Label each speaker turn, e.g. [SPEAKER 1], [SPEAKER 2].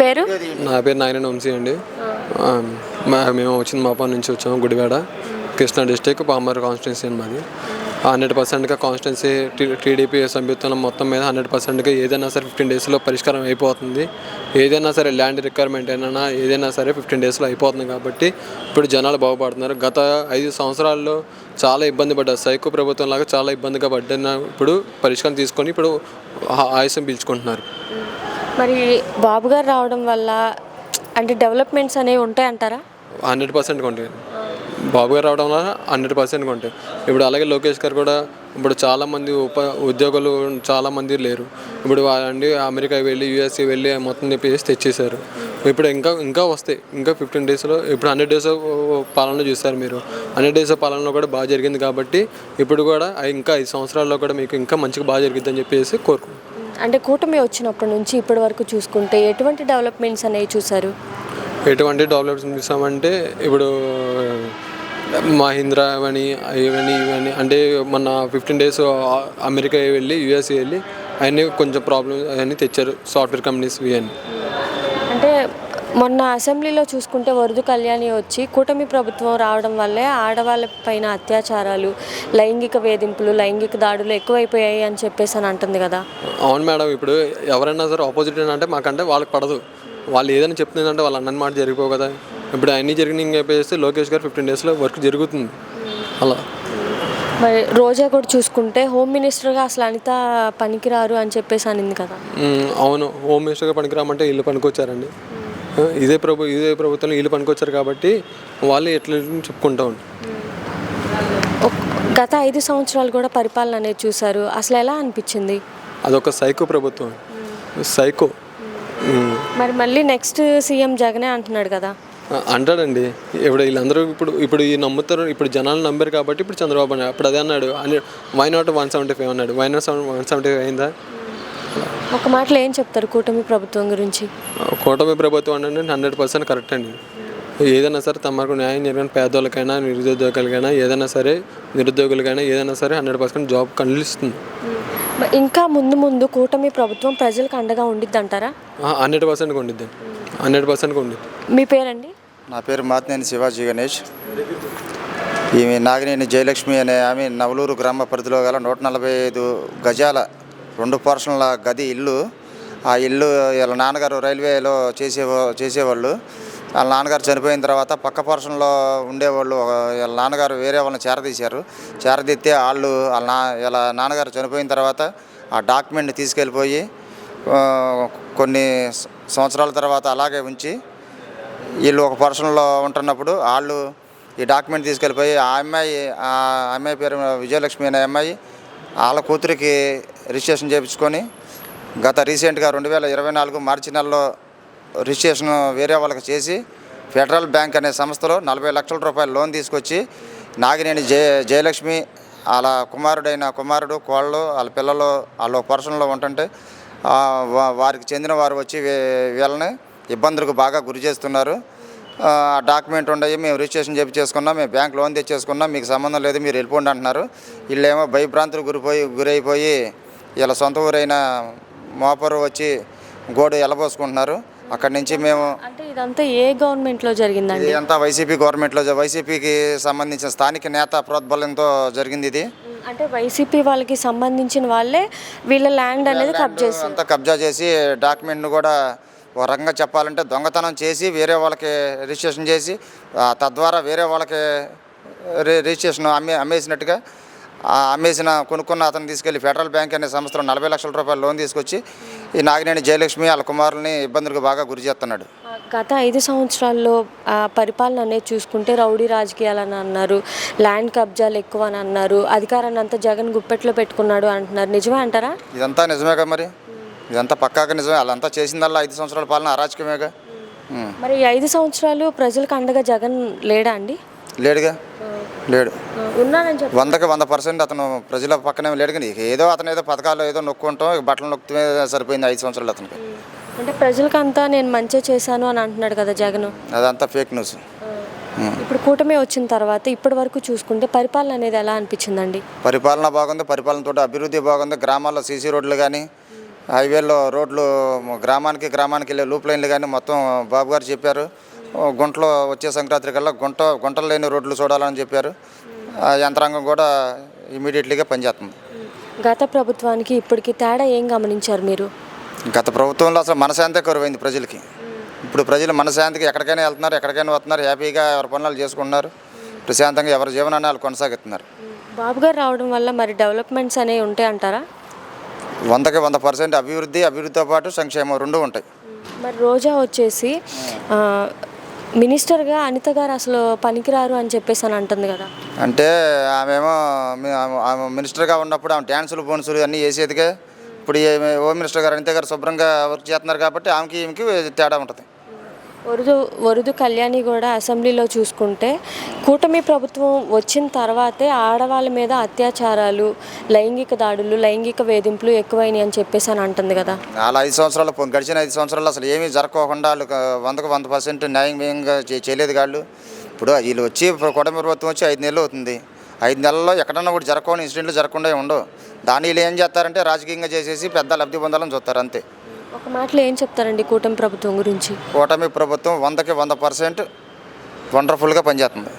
[SPEAKER 1] పేరు?
[SPEAKER 2] నా పేరు నాయన వంశీ అండి. మేము వచ్చింది మాపా నుంచి వచ్చాము గుడివాడ కృష్ణా డిస్టిక్ పామర్ కాన్స్టిట్యున్సీ అని మాది. హండ్రెడ్ పర్సెంట్గా కాన్స్టిట్యున్సీ టీడీపీ సభ్యత్వం మొత్తం మీద హండ్రెడ్ పర్సెంట్గా ఏదైనా సరే ఫిఫ్టీన్ డేస్లో పరిష్కారం అయిపోతుంది. ఏదైనా సరే ల్యాండ్ రిక్వైర్మెంట్ అయినా ఏదైనా సరే ఫిఫ్టీన్ డేస్లో అయిపోతుంది కాబట్టి ఇప్పుడు జనాలు బాగుపడుతున్నారు. గత ఐదు సంవత్సరాల్లో చాలా ఇబ్బంది పడ్డారు. సైకో ప్రభుత్వం లాగా చాలా ఇబ్బందిగా పడ్డ ఇప్పుడు పరిష్కారం తీసుకొని ఇప్పుడు ఆయుసం పీల్చుకుంటున్నారు.
[SPEAKER 1] మరి బాబు గారు రావడం వల్ల అంటే డెవలప్మెంట్స్ అనేవి ఉంటాయి అంటారా?
[SPEAKER 2] హండ్రెడ్ పర్సెంట్గా ఉంటాయి. బాబు గారు రావడం వల్ల హండ్రెడ్ పర్సెంట్గా ఉంటాయి. ఇప్పుడు అలాగే లోకేష్ గారు కూడా ఇప్పుడు చాలామంది ఉప ఉద్యోగులు చాలామంది లేరు. ఇప్పుడు వాళ్ళండి అమెరికా వెళ్ళి యూఎస్ఏ వెళ్ళి మొత్తం చెప్పేసి తెచ్చేశారు. ఇప్పుడు ఇంకా ఇంకా వస్తాయి. ఇంకా ఫిఫ్టీన్ డేస్లో ఇప్పుడు హండ్రెడ్ డేస్ పాలనలో చూస్తారు మీరు. హండ్రెడ్ డేస్ పాలనలో కూడా బాగా జరిగింది కాబట్టి ఇప్పుడు కూడా ఇంకా ఐదు సంవత్సరాల్లో కూడా మీకు ఇంకా మంచిగా బాగా జరిగిద్దని చెప్పేసి కోరుకుంటున్నాను
[SPEAKER 1] అంటే కూటమి వచ్చినప్పటి నుంచి ఇప్పటి వరకు చూసుకుంటే ఎటువంటి డెవలప్మెంట్స్ అనేవి చూసారు
[SPEAKER 2] ఎటువంటి డెవలప్మెంట్స్ చూసామంటే ఇప్పుడు మహీంద్రా అవని ఇవన్నీ ఇవన్నీ అంటే మొన్న ఫిఫ్టీన్ డేస్ అమెరికా వెళ్ళి యూఎస్ఏ వెళ్ళి అవన్నీ కొంచెం ప్రాబ్లమ్స్ అవన్నీ తెచ్చారు సాఫ్ట్వేర్ కంపెనీస్ ఇవన్నీ
[SPEAKER 1] అంటే మొన్న అసెంబ్లీలో చూసుకుంటే వరదు కళ్యాణి వచ్చి కూటమి ప్రభుత్వం రావడం వల్లే ఆడవాళ్ళ పైన అత్యాచారాలు లైంగిక వేధింపులు లైంగిక దాడులు ఎక్కువైపోయాయి అని చెప్పేసి అని అంటుంది కదా.
[SPEAKER 2] అవును మేడం ఇప్పుడు ఎవరైనా సరే ఆపోజిట్ అంటే మాకంటే వాళ్ళకి పడదు. వాళ్ళు ఏదైనా చెప్తుందంటే వాళ్ళ అన్న మాట జరిగిపో కదా. ఇప్పుడు అన్నీ జరిగినాయి చెప్పేసి లోకేష్ గారు ఫిఫ్టీన్ డేస్లో వర్క్ జరుగుతుంది. అలా.
[SPEAKER 1] మరి రోజా కూడా చూసుకుంటే హోమ్ మినిస్టర్గా అసలు అనిత పనికిరారు అని చెప్పేసి అనింది కదా.
[SPEAKER 2] అవును. హోమ్ మినిస్టర్గా పనికిరామంటే వీళ్ళు పనికొచ్చారండి. ఇదే ప్రభు ఇదే ప్రభుత్వంలో వీళ్ళు పనికొచ్చారు కాబట్టి వాళ్ళు ఎట్లా చెప్పుకుంటా ఉంటారు
[SPEAKER 1] గత ఐదు సంవత్సరాలు కూడా పరిపాలన అనేది చూసారు అసలు ఎలా అనిపించింది?
[SPEAKER 2] అదొక సైకో ప్రభుత్వం. సైకో.
[SPEAKER 1] మరి మళ్ళీ నెక్స్ట్ సీఎం జగనే అంటున్నాడు కదా.
[SPEAKER 2] అంటాడండి. ఇప్పుడు వీళ్ళందరూ ఇప్పుడు ఇప్పుడు ఈ నమ్ముతారు ఇప్పుడు జనాలు నమ్మారు కాబట్టి ఇప్పుడు చంద్రబాబు నాయుడు అప్పుడు అదే అన్నాడు. అని why not one seventy five అన్నాడు. Why not seven one seventy five అయిందా?
[SPEAKER 1] ఒక మాటలో ఏం చెప్తారు కూటమి ప్రభుత్వం గురించి?
[SPEAKER 2] కూటమి ప్రభుత్వం అంటే హండ్రెడ్ పర్సెంట్ కరెక్ట్ అండి. ఏదైనా సరే తమకు న్యాయం జరిగిన పేదోళ్ళకైనా నిరుద్యోగులకైనా ఏదైనా సరే నిరుద్యోగులకైనా ఏదైనా సరే హండ్రెడ్ పర్సెంట్ జాబ్ కనిపిస్తుంది
[SPEAKER 1] ఇంకా ముందు ముందు కూటమి ప్రభుత్వం ప్రజలకు అండగా ఉండిద్ది అంటారా?
[SPEAKER 2] హండ్రెడ్ పర్సెంట్గా ఉండిద్ది. హండ్రెడ్ పర్సెంట్గా ఉండిద్ది.
[SPEAKER 1] మీ పేరండి?
[SPEAKER 3] నా పేరు మాతినేని శివాజీ గణేష్. ఈమె నాగినేని జయలక్ష్మి అనే ఆమె నవలూరు గ్రామ పరిధిలో గల నూట నలభై ఐదు గజాల రెండు పోర్షన్ల గది ఇల్లు. ఆ ఇల్లు వీళ్ళ నాన్నగారు రైల్వేలో చేసే చేసేవాళ్ళు. వాళ్ళ నాన్నగారు చనిపోయిన తర్వాత పక్క పోర్షన్లో ఉండేవాళ్ళు వీళ్ళ నాన్నగారు వేరే వాళ్ళని చేరదీశారు. చేరదీస్తే వాళ్ళు వాళ్ళ నా వీళ్ళ నాన్నగారు చనిపోయిన తర్వాత ఆ డాక్యుమెంట్ని తీసుకెళ్ళిపోయి కొన్ని సంవత్సరాల తర్వాత అలాగే ఉంచి వీళ్ళు ఒక పర్సన్లో ఉంటున్నప్పుడు వాళ్ళు ఈ డాక్యుమెంట్ తీసుకెళ్ళిపోయి ఆ అమ్మాయి ఆ అమ్మాయి పేరు విజయలక్ష్మి అనే అమ్మాయి వాళ్ళ కూతురికి రిజిస్ట్రేషన్ చేయించుకొని గత రీసెంట్గా రెండు వేల ఇరవై నాలుగు మార్చి నెలలో రిజిస్ట్రేషన్ వేరే వాళ్ళకి చేసి ఫెడరల్ బ్యాంక్ అనే సంస్థలో నలభై లక్షల రూపాయల లోన్ తీసుకొచ్చి నాగినేని జయ జయలక్ష్మి వాళ్ళ కుమారుడైన కుమారుడు కోళ్ళు వాళ్ళ పిల్లలు వాళ్ళ పర్సన్లో ఉంటుంటే వారికి చెందిన వారు వచ్చి వీళ్ళని ఇబ్బందులకు బాగా గురి చేస్తున్నారు. ఆ డాక్యుమెంట్ ఉండయి మేము రిజిస్ట్రేషన్ చెప్పి చేసుకున్నాం మేము బ్యాంక్ లోన్ తెచ్చేసుకున్నాం మీకు సంబంధం లేదు మీరు వెళ్ళిపోండి అంటున్నారు. వీళ్ళేమో భయభ్రాంతులు గురిపోయి గురైపోయి వీళ్ళ సొంత ఊరైన మోపరు వచ్చి గోడు ఎలబోసుకుంటున్నారు. అక్కడి నుంచి మేము
[SPEAKER 1] అంటే ఇదంతా ఏ గవర్నమెంట్లో జరిగిందండి?
[SPEAKER 3] ఇది అంతా వైసీపీ గవర్నమెంట్లో వైసీపీకి సంబంధించిన స్థానిక నేత ప్రోద్బలంతో జరిగింది ఇది.
[SPEAKER 1] అంటే వైసీపీ వాళ్ళకి సంబంధించిన వాళ్ళే వీళ్ళ ల్యాండ్ అనేది కబ్ చేశారు
[SPEAKER 3] అంతా కబ్జా చేసి డాక్యుమెంట్ను కూడా ఒక రకంగా చెప్పాలంటే దొంగతనం చేసి వేరే వాళ్ళకి రిజిస్ట్రేషన్ చేసి తద్వారా వేరే వాళ్ళకి రిజిస్ట్రేషన్ అమ్మే అమ్మేసినట్టుగా అమ్మేసిన కొనుక్కున్న అతను తీసుకెళ్ళి ఫెడరల్ బ్యాంక్ అనే సంస్థలో నలభై లక్షల రూపాయల లోన్ తీసుకొచ్చి ఈ నాగినేని జయలక్ష్మి వాళ్ళ కుమారుల్ని ఇబ్బందులకు బాగా గురి చేస్తున్నాడు.
[SPEAKER 1] గత ఐదు సంవత్సరాల్లో పరిపాలన అనేది చూసుకుంటే రౌడీ రాజకీయాలని అన్నారు ల్యాండ్ కబ్జాలు ఎక్కువ అని అన్నారు అధికారాన్ని అంతా జగన్ గుప్పెట్లో పెట్టుకున్నాడు అంటున్నారు. నిజమే అంటారా?
[SPEAKER 3] ఇదంతా నిజమే కదా మరి? ఇదంతా పక్కాగా నిజమే. వాళ్ళంతా చేసిందల్లా ఐదు సంవత్సరాల పాలన అరాచకమేగా? ఉం.
[SPEAKER 1] మరి ఐదు సంవత్సరాలు ప్రజలకు అండగా జగన్ లేడా అండి?
[SPEAKER 3] లేడుగా. లేడు.
[SPEAKER 1] చెప్పి
[SPEAKER 3] వందకి వంద పర్సెంట్ అతను ప్రజల పక్కనే లేడు కానీ ఏదో అతను ఏదో పథకాలు ఏదో నొక్కుంటాం బట్టలు నొక్కితే సరిపోయింది ఐదు సంవత్సరాలు అతనికి.
[SPEAKER 1] అంటే ప్రజలకంతా నేను మంచి చేశాను అని అంటున్నాడు కదా జగన్.
[SPEAKER 3] అదంతా ఫేక్ న్యూస్.
[SPEAKER 1] ఇప్పుడు కూటమి వచ్చిన తర్వాత ఇప్పటి వరకు చూసుకుంటే పరిపాలన అనేది ఎలా అనిపించిందండి?
[SPEAKER 3] పరిపాలన బాగుంది పరిపాలనతో అభివృద్ధి బాగుంది. గ్రామాల్లో సీసీ రోడ్లు కానీ హైవేలో రోడ్లు గ్రామానికి గ్రామానికి వెళ్ళే లూప్ లైన్లు కానీ మొత్తం బాబు గారు చెప్పారు. గుంటలో వచ్చే సంక్రాంతి కల్లా గుంట గుంటలు లేని రోడ్లు చూడాలని చెప్పారు. ఆ యంత్రాంగం కూడా ఇమీడియట్లీగా పనిచేస్తుంది.
[SPEAKER 1] గత ప్రభుత్వానికి ఇప్పటికి తేడా ఏం గమనించారు మీరు?
[SPEAKER 3] గత ప్రభుత్వంలో అసలు మనశాంతే కరువైంది ప్రజలకి. ఇప్పుడు ప్రజలు మనశాంతికి ఎక్కడికైనా వెళ్తున్నారు ఎక్కడికైనా వస్తున్నారు హ్యాపీగా ఎవరి పనులు చేసుకుంటున్నారు ప్రశాంతంగా ఎవరి జీవనాన్ని వాళ్ళు కొనసాగిస్తున్నారు.
[SPEAKER 1] బాబు గారు రావడం వల్ల మరి డెవలప్మెంట్స్ అనేవి ఉంటాయి అంటారా?
[SPEAKER 3] వందకి వంద పర్సెంట్ అభివృద్ధి అభివృద్ధితో పాటు సంక్షేమం రెండు ఉంటాయి.
[SPEAKER 1] మరి రోజా వచ్చేసి మినిస్టర్గా అనిత గారు అసలు పనికిరారు అని చెప్పేసి అని అంటుంది కదా.
[SPEAKER 3] అంటే ఆమెమో ఆమె- మినిస్టర్గా ఉన్నప్పుడు ఆమె డ్యాన్సులు బోన్సులు అన్నీ వేసేదిగా ఇప్పుడు హోమ్ మినిస్టర్ గారు అనిత గారు శుభ్రంగా వర్క్ చేస్తున్నారు కాబట్టి ఆమెకి ఈమెకి తేడా ఉంటుంది.
[SPEAKER 1] వరుదు వరుదు కళ్యాణి కూడా అసెంబ్లీలో చూసుకుంటే కూటమి ప్రభుత్వం వచ్చిన తర్వాతే ఆడవాళ్ళ మీద అత్యాచారాలు లైంగిక దాడులు లైంగిక వేధింపులు ఎక్కువైనాయి అని చెప్పేసి అని అంటుంది కదా.
[SPEAKER 3] అలా ఐదు సంవత్సరాలు గడిచిన ఐదు సంవత్సరాలు అసలు ఏమీ జరగకోకుండా వాళ్ళు వందకు వంద పర్సెంట్ న్యాయంగా చేయలేదు వాళ్ళు ఇప్పుడు వీళ్ళు వచ్చి కూటమి ప్రభుత్వం వచ్చి ఐదు నెలలు అవుతుంది. ఐదు నెలల్లో ఎక్కడన్నా కూడా జరగకుండా ఇన్సిడెంట్లు జరగకుండా ఉండవు. దాని వీళ్ళు ఏం చేస్తారంటే రాజకీయంగా చేసేసి పెద్ద లబ్ధి పొందాలని చూస్తారు అంతే.
[SPEAKER 1] ఒక మాటలో ఏం చెప్తారండి కూటమి ప్రభుత్వం గురించి?
[SPEAKER 3] కూటమి ప్రభుత్వం వందకి వంద పర్సెంట్ వండర్ఫుల్గా పనిచేస్తుంది.